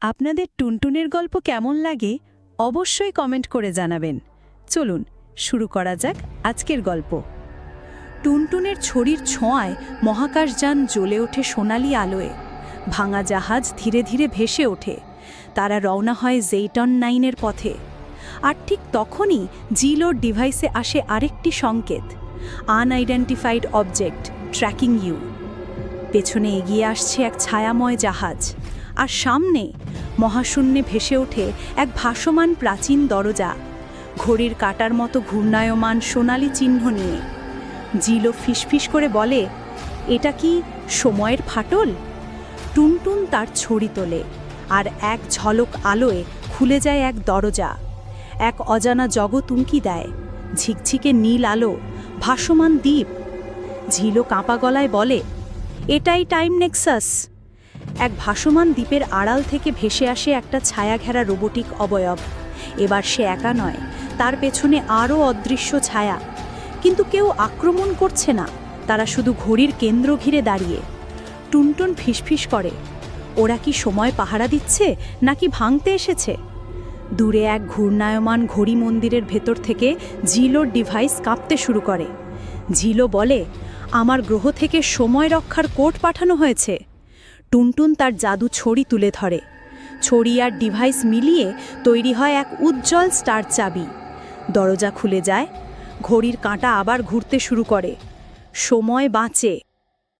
আপনাদের টুনটুনের গল্প কেমন লাগে অবশ্যই কমেন্ট করে জানাবেন। চলুন, শুরু করা যাক আজকের গল্প। টুনটুনের ছড়ির ছোঁয়ায় মহাকাশযান জ্বলে ওঠে সোনালি আলোয়। ভাঙা জাহাজ ধীরে ধীরে ভেসে ওঠে। তারা রওনা হয় জেইটন নাইনের পথে। আর ঠিক তখনই জিলোর ডিভাইসে আসে আরেকটি সংকেত, আনআইডেন্টিফাইড অবজেক্ট, ট্র্যাকিং ইউ। পেছনে এগিয়ে আসছে এক ছায়াময় জাহাজ। আর সামনে মহাশূন্যে ভেসে ওঠে এক ভাসমান প্রাচীন দরজা। ঘড়ির কাটার মতো ঘূর্ণায়মান সোনালি চিহ্ন নিয়ে। জিলো ফিসফিস করে বলে, এটা কি সময়ের ফাটল? টুনটুন তার ছড়ি তোলে আর এক ঝলক আলোয় খুলে যায় এক দরজা। এক অজানা জগৎ উঁকি দেয়। ঝিকঝিকে নীল আলো, ভাসমান দ্বীপ। ঝিলো কাঁপা গলায় বলে, এটাই টাইম নেক্সাস। এক ভাসমান দ্বীপের আড়াল থেকে ভেসে আসে একটা ছায়াঘেরা রোবোটিক অবয়ব। এবার সে একা নয়, তার পেছনে আরও অদৃশ্য ছায়া। কিন্তু কেউ আক্রমণ করছে না, তারা শুধু ঘড়ির কেন্দ্র ঘিরে দাঁড়িয়ে। টুনটুন ফিসফিস করে, ওরা কি সময় পাহারা দিচ্ছে, নাকি ভাঙতে এসেছে? দূরে এক ঘূর্ণায়মান ঘড়ি মন্দিরের ভেতর থেকে ঝিলোর ডিভাইস কাঁপতে শুরু করে। ঝিলো বলে, আমার গ্রহ থেকে সময় রক্ষার কোড পাঠানো হয়েছে। টুনটুন তার জাদু ছড়ি তুলে ধরে। ছড়ি আর ডিভাইস মিলিয়ে তৈরি হয় এক উজ্জ্বল স্টার চাবি। দরজা খুলে যায়, ঘড়ির কাঁটা আবার ঘুরতে শুরু করে। সময় বাঁচে।